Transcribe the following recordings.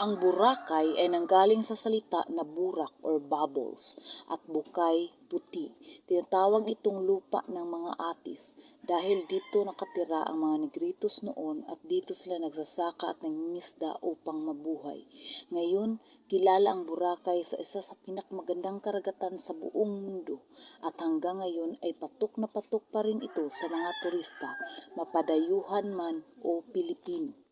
Ang Boracay ay nanggaling sa salita na burak or bubbles at bukay, puti. Tinatawag itong lupa ng mga atis dahil dito nakatira ang mga negritos noon at dito sila nagsasaka at nangingisda upang mabuhay. Ngayon, kilala ang Boracay sa isa sa pinakamagandang karagatan sa buong mundo at hanggang ngayon ay patok na patok pa rin ito sa mga turista, mapadayuhan man o Pilipino.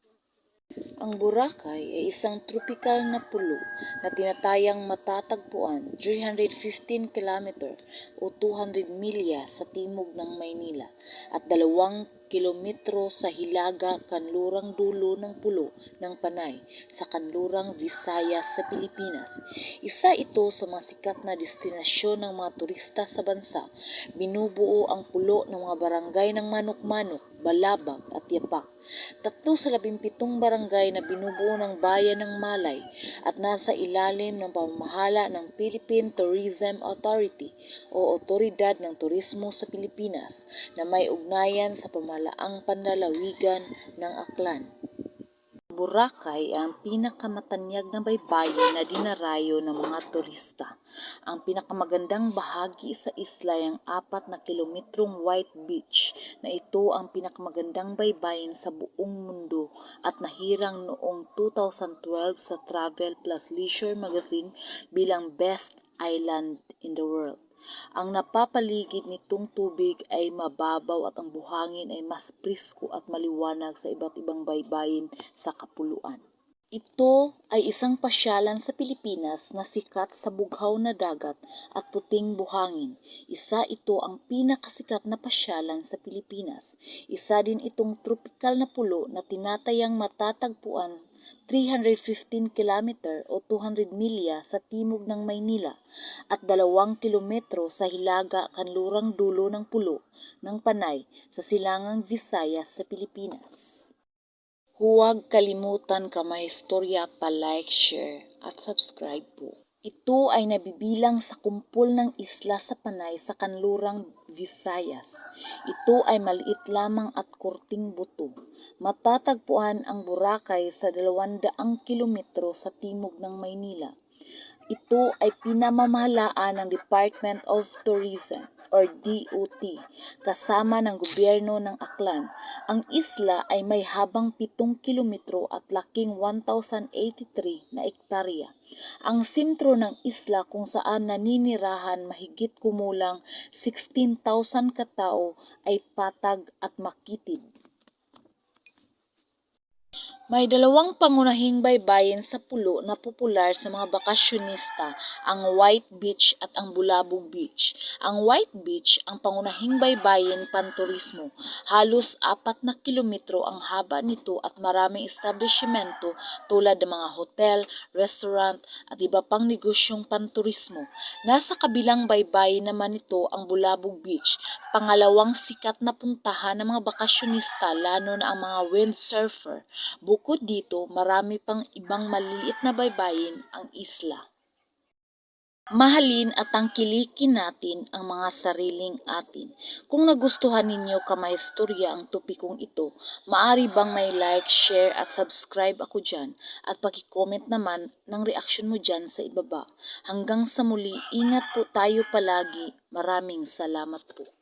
Ang Boracay ay isang tropikal na pulo na tinatayang matatagpuan 315 km o 200 milya sa timog ng Maynila at dalawang kilometro sa hilaga kanlurang dulo ng pulo ng Panay sa kanlurang Visayas sa Pilipinas. Isa ito sa mga sikat na destinasyon ng mga turista sa bansa. Binubuo ang pulo ng mga barangay ng Manok-Manok, Balabag at Yapak. Tatlo sa labimpitong barangay na binubuo ng bayan ng Malay at nasa ilalim ng pamamahala ng Philippine Tourism Authority o Otoridad ng Turismo sa Pilipinas na may ugnayan sa pamahalaang panlalawigan ng Aklan. Boracay ang pinakamatanyag na baybayin na dinarayo ng mga turista. Ang pinakamagandang bahagi sa isla ay ang apat na kilometrong White Beach na ito ang pinakamagandang baybayin sa buong mundo at nahirang noong 2012 sa Travel Plus Leisure Magazine bilang Best Island in the World. Ang napapaligid nitong tubig ay mababaw at ang buhangin ay mas prisko at maliwanag sa iba't ibang baybayin sa kapuluan. Ito ay isang pasyalan sa Pilipinas na sikat sa bughaw na dagat at puting buhangin. Isa ito ang pinakasikat na pasyalan sa Pilipinas. Isa din itong tropikal na pulo na tinatayang matatagpuan 315 km o 200 milya sa timog ng Maynila at dalawang kilometro sa hilaga kanlurang dulo ng pulo ng Panay sa silangang Visayas sa Pilipinas. Huwag kalimutan ka mahistorya pa like, share at subscribe po. Ito ay nabibilang sa kumpol ng isla sa Panay sa kanlurang Visayas. Ito ay maliit lamang at kurting buto. Matatagpuan ang Boracay sa 200 kilometro sa timog ng Maynila. Ito ay pinamamahalaan ng Department of Tourism or DOT kasama ng gobyerno ng Aklan. Ang isla ay may habang 7 kilometro at laking 1,083 na ektarya. Ang sentro ng isla kung saan naninirahan mahigit kumulang 16,000 katao ay patag at makitid. May dalawang pangunahing baybayin sa pulo na popular sa mga bakasyonista, ang White Beach at ang Bulabog Beach. Ang White Beach ang pangunahing baybayin panturismo. Halos apat na kilometro ang haba nito at maraming establishmento tulad ng mga hotel, restaurant at iba pang negosyong panturismo. Nasa kabilang baybayin naman nito ang Bulabog Beach, pangalawang sikat na puntahan ng mga bakasyonista lalo na ang mga windsurfer. Bukod dito, marami pang ibang maliliit na baybayin ang isla. Mahalin at tangkilikin natin ang mga sariling atin. Kung nagustuhan ninyo kamahistorya ang topikong ito, maari bang may like, share at subscribe ako dyan at paki-comment naman ng reaksyon mo dyan sa ibaba. Hanggang sa muli, ingat po tayo palagi. Maraming salamat po.